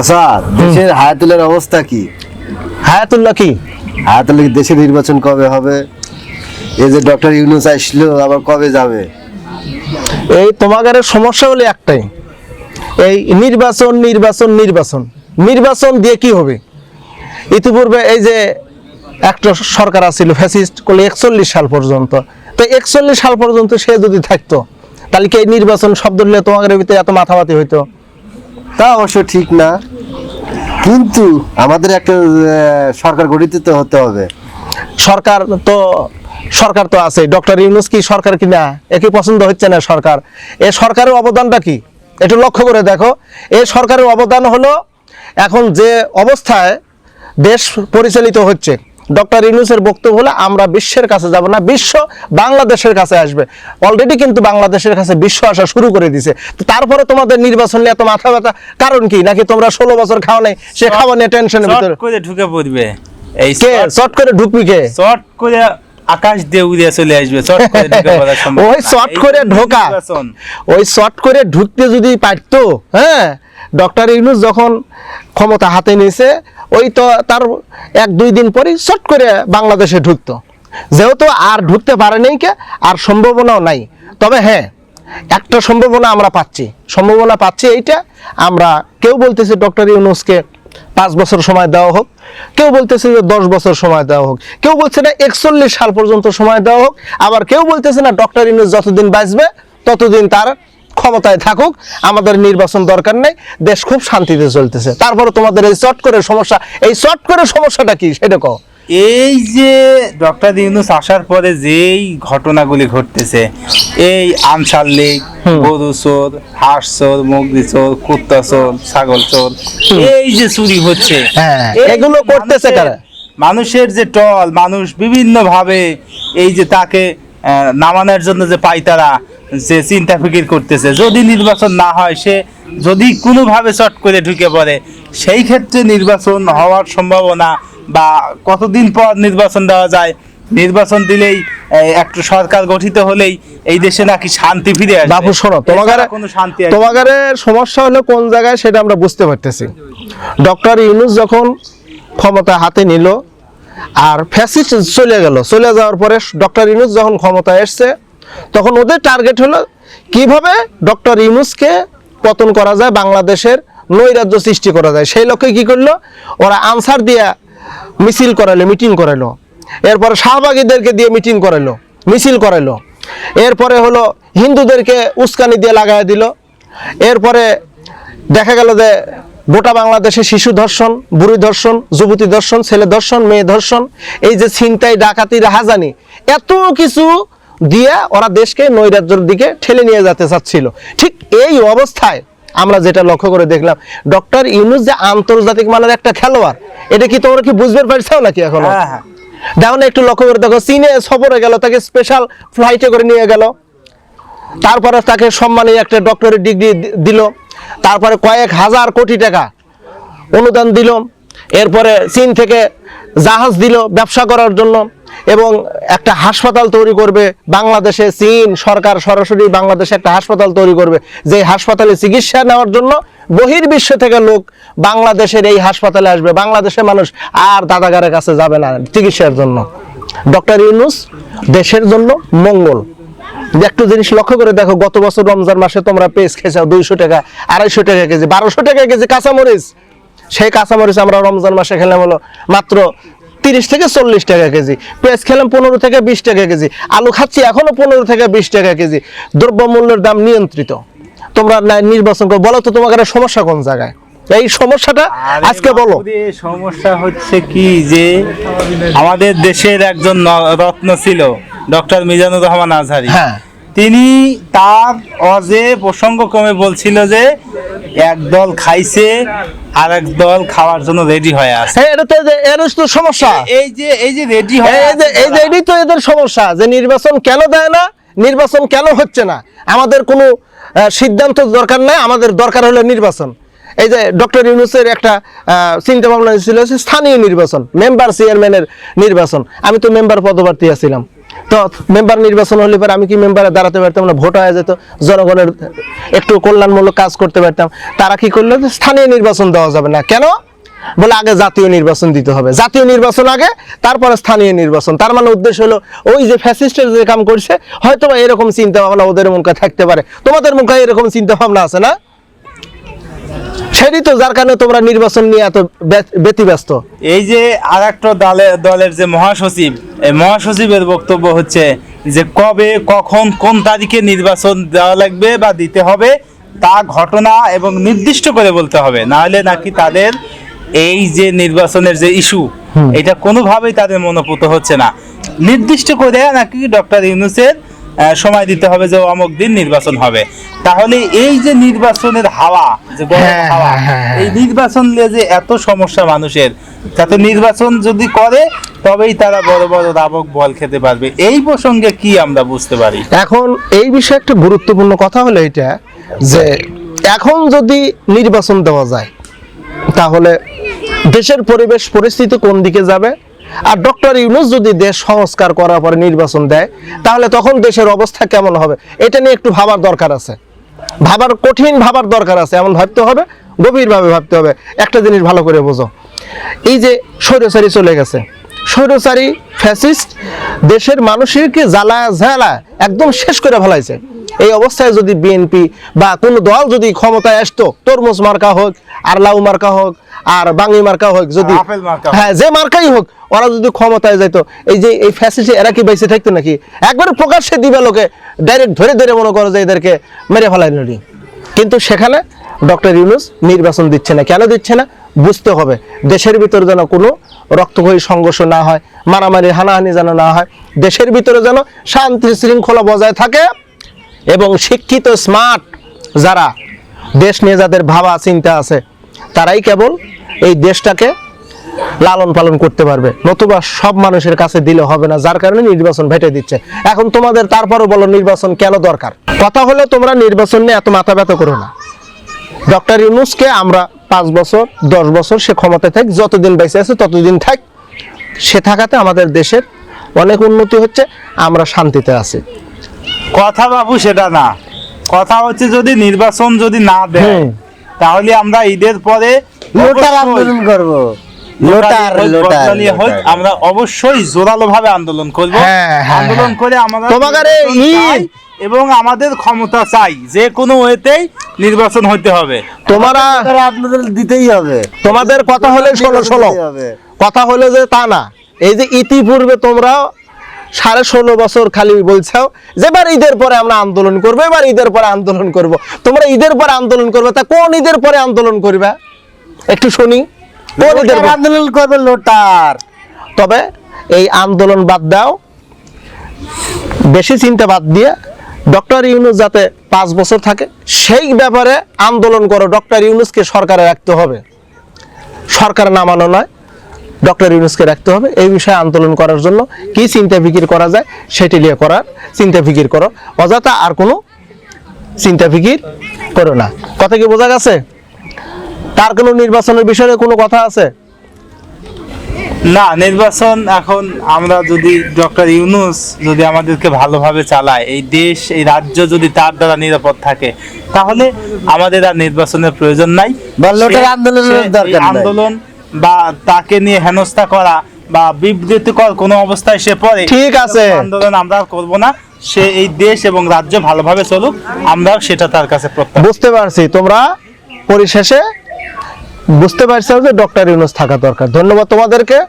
আচ্ছা দেশের হায়াতুলের অবস্থা কি? হায়াতুল্লাহ কি? হায়াতুল্লাহ দেশের নির্বাচন কবে হবে? এই যে ডক্টর ইউনুস আসলো আবার কবে যাবে? এই তোমাদের সমস্যা হলো একটাই। এই নির্বাচন নির্বাচন নির্বাচন। নির্বাচন দিয়ে কি হবে? ইতিপূর্বে এই যে একটা সরকার আছিল ফ্যাসিস্ট করলে একচল্লিশ সাল পর্যন্ত। তো একচল্লিশ সাল পর্যন্ত সে যদি থাকতো তাহলে কি এই নির্বাচন শব্দ নিলে তোমাদের ভিতরে এত মাথামাতি হইতো? তা অবশ্য ঠিক না। কিন্তু আমাদের একটা সরকার গঠিত হতে হবে। সরকার তো সরকার তো আছে ডক্টর ইউনুস কি সরকার কি না একে পছন্দ হচ্ছে না সরকার? এ সরকারের অবদানটা কি? একটু লক্ষ্য করে দেখো। এ সরকারের অবদান হলো, এখন যে অবস্থায় দেশ পরিচালিত হচ্ছে ডক্টর ইউনুসের বক্তব্য হলো আমরা বিশ্বের কাছে যাব না বিশ্ব বাংলাদেশের কাছে আসবে। অলরেডি কিন্তু বাংলাদেশের কাছে বিশ্ব আসা শুরু করে দিছে। তো তারপরে তোমাদের নির্বাচন নিয়ে এত মাথা ব্যথা কারণ কি? নাকি তোমরা ষোলো বছর খাওয়া নেই? সে খাওয়া নিয়ে টেনশনের ভিতরে চট করে ঢুকে পড়বে। এই কে? চট- চট করে ঢুকবি কে? চট করে আকাশ দিয়ে উড়িয়ে চলে আসবে। চট করে ওই। শর্ট করে ঢোকা। ওই শর্ট করে ঢুকতে যদি পারতো হ্যাঁ ডক্টর ইউনুস যখন ক্ষমতা হাতে নিয়েছে ওই তো তার এক, দুই দিন পরেই শর্ট করে বাংলাদেশে ঢুকতো। যেহেতু আর ঢুকতে পারে নাই কে, আর সম্ভাবনাও নাই। তবে হ্যাঁ একটা সম্ভাবনা আমরা পাচ্ছি। সম্ভাবনা পাচ্ছি এইটা, আমরা কেউ বলতেছে ডক্টর ইউনুসকে পাঁচ বছর সময় দেওয়া হোক, কেউ বলতেছে যে দশ বছর সময় দেওয়া হোক, কেউ বলছে না একচল্লিশ সাল পর্যন্ত সময় দেওয়া হোক, আবার কেউ বলতেছে না ডক্টর ইউনুস যতদিন বাঁচবে, ততদিন তার ক্ষমতায় থাকুক আমাদের নির্বাচন দরকার নেই দেশ খুব শান্তিতে চলতেছে। তারপরে তোমাদের এই চট করে সমস্যা এই চট করে সমস্যাটা কি সেটা কও। এই যে ডক্টর ইউনুস আসার পরে যেই ঘটনাগুলি ঘটতেছে এই আনসার লীগ গরু চোর হাঁস চোর মুগরি চোর কুত্তা চোর ছাগল চোর এই যে চুরি হচ্ছে হ্যাঁ, এগুলো করতেছে মানুষের- কারা? মানুষের যে টল মানুষ বিভিন্ন ভাবে এই যে তাকে নামানোর জন্য যে পাইতারা যে চিন্তা ফিকির করতেছে। যদি নির্বাচন না হয় সে যদি কোনোভাবে চট করে ঢুকে পড়ে সেই ক্ষেত্রে নির্বাচন হওয়ার সম্ভাবনা বা কতদিন পর নির্বাচন দেওয়া যায় নির্বাচন দিলেই একটা সরকার গঠিত হলেই এই দেশে নাকি শান্তি ফিরে আসবে। বাবু শোনো এছাড়া কোনো শান্তি। তোমাদের সমস্যা হলো কোন জায়গায় সেটা আমরা বুঝতে পারতেছি। ডক্টর ইউনুস যখন ক্ষমতা হাতে নিল আর ফ্যাসিস্ট চলে গেল। চলে যাওয়ার পরে ডক্টর ইউনুস যখন ক্ষমতা এসছে, তখন ওদের টার্গেট হলো কীভাবে ডক্টর ইউনুসকে পতন করা যায়, বাংলাদেশের নৈরাজ্য সৃষ্টি করা যায়। সেই লক্ষ্যে কি করল? ওরা আনসার দিয়া মিছিল করালো মিটিং করালো। এরপরে শাহবাগীদেরকে দিয়ে মিটিং করালো, মিছিল করালো। এরপরে হলো হিন্দুদেরকে উস্কানি দিয়ে লাগাই দিল। এরপরে দেখা গেল যে গোটা বাংলাদেশে শিশু ধর্ষণ বুড়ি ধর্ষণ যুবতী ধর্ষণ ছেলে ধর্ষণ মেয়ে ধর্ষণ এই যে ছিনতাই ডাকাতি রাহাজানি এত কিছু দিয়ে ওরা দেশকে নৈরাজ্যের দিকে ঠেলে নিয়ে যেতে চাচ্ছিল। ঠিক এই অবস্থায় আমরা যেটা লক্ষ্য করে দেখলাম ডক্টর ইউনুস যে আন্তর্জাতিক মানের একটা খেলোয়াড় এটা কি তোমরা কি বুঝতে পারছ নাকি এখনও? হ্যাঁ, হ্যাঁ। দেখো না একটু লক্ষ্য করে দেখো চীনে সফরে গেল তাকে স্পেশাল ফ্লাইটে করে নিয়ে গেল। তারপরে তাকে সম্মানী একটা ডক্টরের ডিগ্রি দিল। তারপরে কয়েক হাজার কোটি টাকা অনুদান দিল। এরপরে চীন থেকে জাহাজ দিল ব্যবসা করার জন্য এবং একটা হাসপাতাল তৈরি করবে বাংলাদেশে। চীন সরকার সরাসরি বাংলাদেশে একটা হাসপাতাল তৈরি করবে। যে হাসপাতালে চিকিৎসা নেওয়ার জন্য বহির্বিশ্ব থেকে লোক বাংলাদেশের এই হাসপাতালে আসবে। বাংলাদেশের মানুষ আর দাদাগারের কাছে যাবে না চিকিৎসার জন্য। ডক্টর ইউনুস, দেশের জন্য মঙ্গল। একটু জিনিস লক্ষ্য করে দেখো গত বছর রমজান মাসে তোমরা পেঁয়াজ খেয়েছো দুইশো টাকা আড়াইশো টাকা কেজি বারোশো টাকা কেজি কাঁচামরিচ। সেই কাঁচামরিচ আমরা রমজান মাসে খেলাম হলো মাত্র তিরিশ থেকে চল্লিশ টাকা কেজি পেঁয়াজ খেলাম পনেরো থেকে বিশ টাকা কেজি আলু খাচ্ছি এখনও পনেরো থেকে বিশ টাকা কেজি। দ্রব্যমূল্যের দাম নিয়ন্ত্রিত। তোমরা নির্বাচন করো বলো তো তোমাদের সমস্যা কোন জায়গায়? এই সমস্যাটা আজকে বলো। সমস্যা হচ্ছে কি যে আমাদের দেশের একজন রত্ন ছিল। ডক্টর মিজানুর রহমান আজহারি। হ্যাঁ। তিনি তার অজে প্রসঙ্গক্রমে বলছিল যে এক দল খাইছে আর এক দল খাওয়ার জন্য রেডি হয়ে আছে। হ্যাঁ এটা তো এর তো সমস্যা। এই যে এই যে রেডি হয়ে এই যে এই এটাই তো এদের সমস্যা যে নির্বাচন কেন দেয় না নির্বাচন কেন হচ্ছে না। আমাদের কোনো সিদ্ধান্ত দরকার নাই আমাদের দরকার হলো নির্বাচন। এই যে ডক্টর ইউনুসের একটা চিন্তা ভাবনা ছিল স্থানীয় নির্বাচন মেম্বার চেয়ারম্যানের নির্বাচন। আমি তো মেম্বার পদপ্রার্থী আছিলাম। তো মেম্বার নির্বাচন হলে পরে আমি কি মেম্বারে দাঁড়াতে পারতাম না? ভোট হয়ে যেত, জনগণের একটু কল্যাণমূলক কাজ করতে পারতাম। তারা কি করল স্থানীয় নির্বাচন দেওয়া যাবে না। কেন? বলে আগে জাতীয় নির্বাচন দিতে হবে। জাতীয় নির্বাচন আগে, তারপরে স্থানীয় নির্বাচন। তার মানে উদ্দেশ্য হলো ওই যে ফ্যাসিস্টের যে কাম করছে হয়তো এরকম চিন্তা ভাবনা ওদের মুখে থাকতে পারে। তোমাদের মুখে এরকম চিন্তা ভাবনা আছে না? সেটাই তো যার কারণে তোমরা নির্বাচন নিয়ে এত ব্যতিব্যস্ত। এই যে আর একটা দলের দলের যে মহাসচিব এই মহাসচিবের বক্তব্য হচ্ছে যে কবে কখন কোন তারিখে নির্বাচন দেওয়া লাগবে বা দিতে হবে তা ঘটনা এবং নির্দিষ্ট করে বলতে হবে। না হলে নাকি তাদের এই যে নির্বাচনের যে ইস্যু এটা কোনোভাবেই তাদের মনোপুত হচ্ছে না। নির্দিষ্ট করে নাকি ডক্টর ইউনুসের সময় দিতে হবে যে অমুক দিন নির্বাচন হবে। তাহলে এই যে নির্বাচনের হাওয়া যে হ্যাঁ, হাওয়া হ্যাঁ, হ্যাঁ, হ্যাঁ। এই নির্বাচন নিয়ে যে এত সমস্যা মানুষের তাতে নির্বাচন যদি করে তবেই তারা বড় বড় দাবক বল খেতে পারবে। এই প্রসঙ্গে কি আমরা বুঝতে পারি? এখন এই বিষয়ে একটা গুরুত্বপূর্ণ কথা হলো এটা যে এখন যদি নির্বাচন দেওয়া যায় তাহলে দেশের পরিবেশ পরিস্থিতি কোন দিকে যাবে? আর ডক্টর ইউনুস যদি দেশ সংস্কার করার পরে নির্বাচন দেয়, তাহলে তখন দেশের অবস্থা কেমন হবে? এটা নিয়ে একটু ভাবার দরকার আছে। ভাবার, কঠিন ভাবার দরকার আছে, এমন ভাবতে হবে, গভীরভাবে ভাবতে হবে। একটা জিনিস ভালো করে বোঝো। এই যে সরি চলে গেছে। স্বৈরচারী ফ্যাসিস্ট দেশের মানুষকে জ্বালা ঝালা একদম শেষ করে ফেলাইছে। এই অবস্থায় যদি বিএনপি বা কোনো দল যদি ক্ষমতায় আসতো তরমুজ মার্কা হোক আর লাউ মার্কা হোক আর বাঙি মার্কা হোক যদি। হ্যাঁ যে মার্কাই হোক ওরা যদি ক্ষমতায় যাইতো এই যে এই ফ্যাসিস্ট এরা কি বেঁচে থাকতো নাকি? একবারে প্রকাশ্যে দিবে লোকে ডাইরেক্ট ধরে ধরে মনে করো যে এদেরকে মেরে ফেলাই নড়ি কিন্তু সেখানে ডক্টর ইউনুস নির্বাচন দিচ্ছে না। কেন দিচ্ছে না? বুঝতে হবে। দেশের ভিতরে যেন কোনো রক্তক্ষয়ী সংঘর্ষ না হয়, মারামারি, হানাহানি যেন না হয়, দেশের ভিতরে যেন শান্তি শৃঙ্খলা বজায় থাকে এবং শিক্ষিত স্মার্ট যারা দেশ নিয়ে যাদের ভাবা, চিন্তা আছে, তারাই কেবল এই দেশটাকে লালন পালন করতে পারবে। নতুবা সব মানুষের কাছে দিলে হবে না, যার কারণে নির্বাচন ভেটে দিচ্ছে। এখন তোমাদের তারপরও বলো, নির্বাচন কেন দরকার? কথা হলো তোমরা নির্বাচন নিয়ে এত মাথা ব্যথা করো না। ডক্টর ইউনুসকে আমরা পাঁচ বছর দশ বছর সে ক্ষমতায় থাক যতদিন বেঁচে আছে ততদিন থাক সে থাকাতে আমাদের দেশের অনেক উন্নতি হচ্ছে আমরা শান্তিতে আছি। কথা বাবু সেটা না। কথা হচ্ছে যদি নির্বাচন যদি না দেয় তাহলে আমরা ঈদের পরে আন্দোলন করব। লোটার লোটার হোক, আমরা অবশ্যই জোরালো ভাবে আন্দোলন করব। হ্যাঁ, হ্যাঁ, আন্দোলন হ্যাঁ। করে আমরা তোমাদের এবং আমাদের ক্ষমতা চাই। যে কোনো ওয়েতেই নির্বাচন হইতে হবে। তোমরা আন্দোলন দিতেই হবে। তোমাদের কথা হলে দিতেই হবে। কথা হলো যে তা না। এই যে ইতিপূর্বে তোমরা সাড়ে ষোলো বছর খালি বলছো যে এবার ঈদের পরে আমরা আন্দোলন করব এবার ঈদের পরে আন্দোলন করব। তোমরা ঈদের পরে আন্দোলন করবে তা কোন ঈদের পরে আন্দোলন করবে? একটু শুনি। তবে এই আন্দোলন বাদ দাও। বেশি চিন্তা বাদ দিয়ে ডক্টর ইউনুস যাতে পাঁচ বছর থাকে, সেই ব্যাপারে আন্দোলন করো। ডক্টর ইউনুসকে সরকারে রাখতে হবে। সরকার নামানো নয়, ডক্টর ইউনুসকে রাখতে হবে। এই বিষয়ে আন্দোলন করার জন্য কি চিন্তা ফিকির করা যায় সেটি নিয়ে করার চিন্তা ফিকির করো। অযথা আর কোনো চিন্তা ফিকির করো না। কথা কি বোঝা গেছে? তার কোনো নির্বাচনের বিষয়ে কোনো কথা আছে? না নির্বাচন এখন আমরা যদি ডক্টর ইউনুস যদি আমাদেরকে ভালোভাবে চালায় এই দেশ এই রাজ্য যদি তার দ্বারা নিরাপদ থাকে তাহলে আমাদের আর নির্বাচনের প্রয়োজন নাই। আন্দোলন বা তাকে নিয়ে হেনস্থা করা বা বিবৃতিকর কোনো অবস্থায় সে পড়ে ঠিক আছে। আন্দোলন আমরা করব না। সে এই দেশ এবং রাজ্য ভালোভাবে চলুক আমরাও সেটা তার কাছে প্রত্যাশা। বুঝতে পারছি। তোমরা পরিশেষে বুঝতে পারছ যে ডক্টর ইউনুস থাকা দরকার। ধন্যবাদ তোমাদেরকে।